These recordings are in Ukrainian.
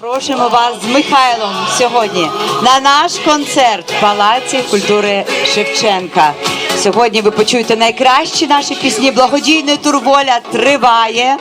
Запрошуємо вас з Михайлом сьогодні на наш концерт в Палаці культури Шевченка. Сьогодні ви почуєте найкращі наші пісні. Благодійний турволя триває.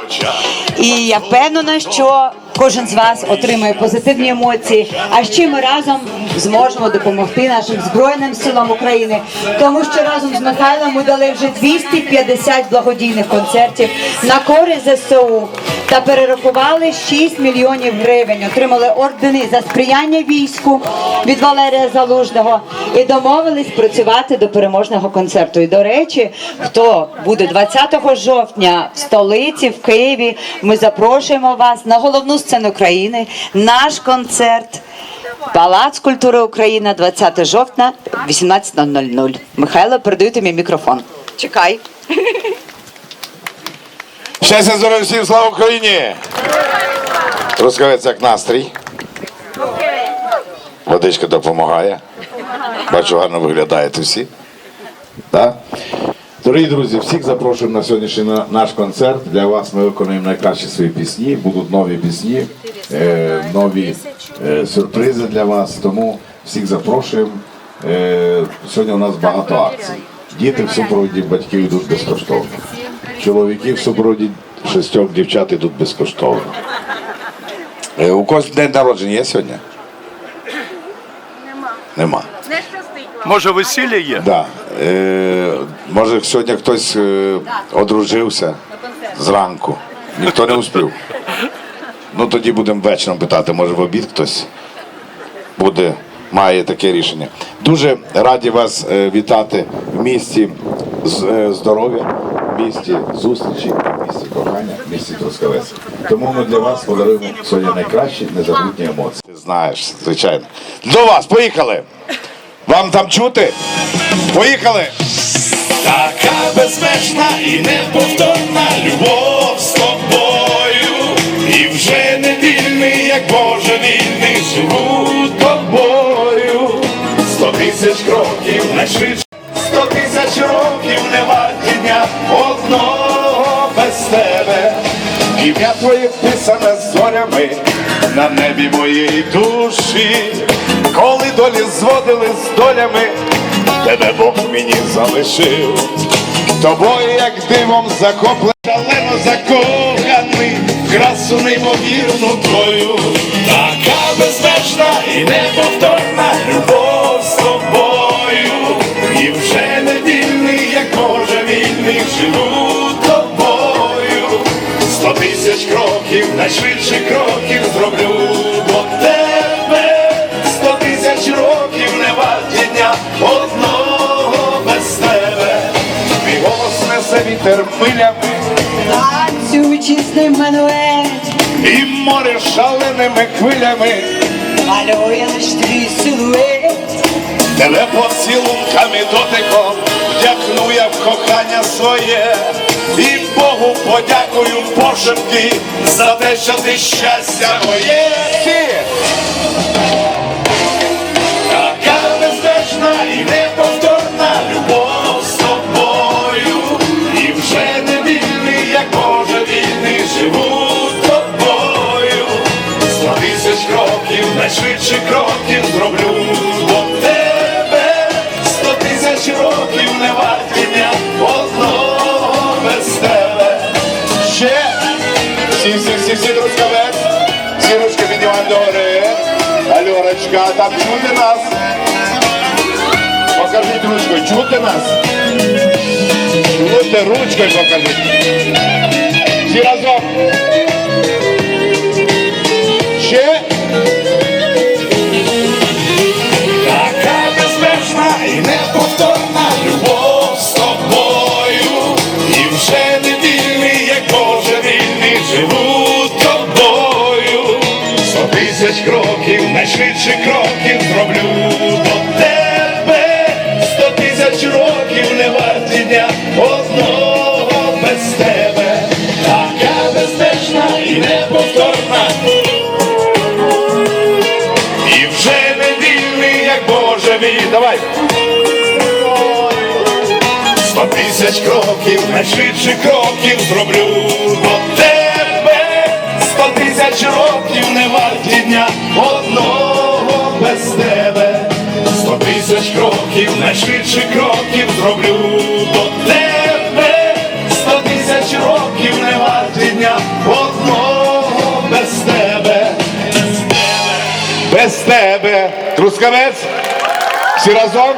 І я впевнена, що кожен з вас отримує позитивні емоції. А ще ми разом зможемо допомогти нашим збройним силам України, тому що разом з Михайлом ми дали вже 250 благодійних концертів на користь ЗСУ та перерахували 6 мільйонів гривень. Отримали ордени за сприяння війську від Валерія Залужного і домовились працювати до переможного концерту. І до речі, хто буде 20 жовтня в столиці в Києві, ми запрошуємо вас на головну сцену країни. Наш концерт. Палац культури Україна, 20 жовтня, 18.00. Михайло, передаю тобі мікрофон. Чекай. Щастя, здоров'я всім, слава Україні! Трускавець як настрій. Водичка допомагає. Бачу, гарно виглядаєте всі. Да? Дорогі друзі, всіх запрошуємо на сьогоднішній на- наш концерт. Для вас ми виконуємо найкращі свої пісні. Будуть нові пісні, е, нові е, сюрпризи для вас. Тому всіх запрошуємо. Е, сьогодні у нас багато акцій. Діти в супроводі батьків йдуть безкоштовно. Чоловіки в супроводі шістьох дівчат йдуть безкоштовно. Е, у когось день народження є сьогодні? Нема. Нема. Може, весілля є? Да. Е, може, сьогодні хтось е, одружився зранку. Ніхто не успів. Ну тоді будемо вечором питати, може в обід хтось буде, має таке рішення. Дуже раді вас е, вітати в місті з- е, здоров'я, місті зустрічі, в місті кохання, в місті Трускавець. Тому ми для вас подаруємо свої найкращі незабутні емоції. Ти знаєш, звичайно. До вас, поїхали! Вам там чути? Поїхали! Така безпечна і неповторна любов Ім'я твоє вписане зорями на небі моєї душі, коли долі зводили з долями, тебе Бог мені залишив. Тобою, як дивом захоплений, шалено закоханий, красу неймовірну твою, така безпечна і неповторна милями, Танцюючи з ним манует, і море шаленими хвилями. малює лиш твій силует. Тебе поцілунками дотиком вдякну я в кохання своє, і Богу подякую пошепки за те, що ти щастя моє. Найшвидше кроків зроблю до тебе. Сто тисяч років не варті дня одного без тебе. Ще всі, всі, всі, всі трускавець, всі ручки піднімаємо до гори. Альорочка, там чути нас. Покажіть ручкою, чути нас. Чути ручкою покажіть. Всі разом. Тисяч кроків, найшвидше кроків зроблю до тебе. Сто тисяч років не варті дня одного без тебе. Така безпечна і неповторна. І вже не вільний, як Боже мій. Давай. Сто тисяч кроків, найшвидше кроків зроблю до тебе. Сто тисяч років не варті дня одного без тебе, сто тисяч кроків, найшвидше кроків зроблю до тебе, сто тисяч років не варті дня одного без тебе, без тебе, без тебе. Трускавець, всі разом.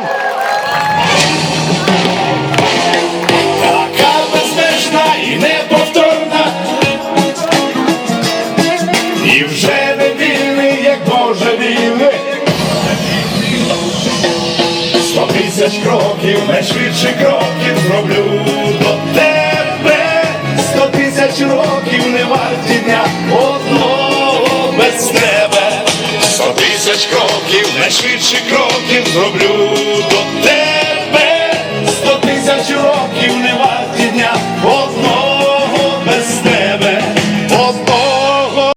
найшвидші кроки зроблю до тебе, сто тисяч років не варті дня одного без тебе, сто тисяч кроків, найшвидші кроків зроблю до тебе, сто тисяч років.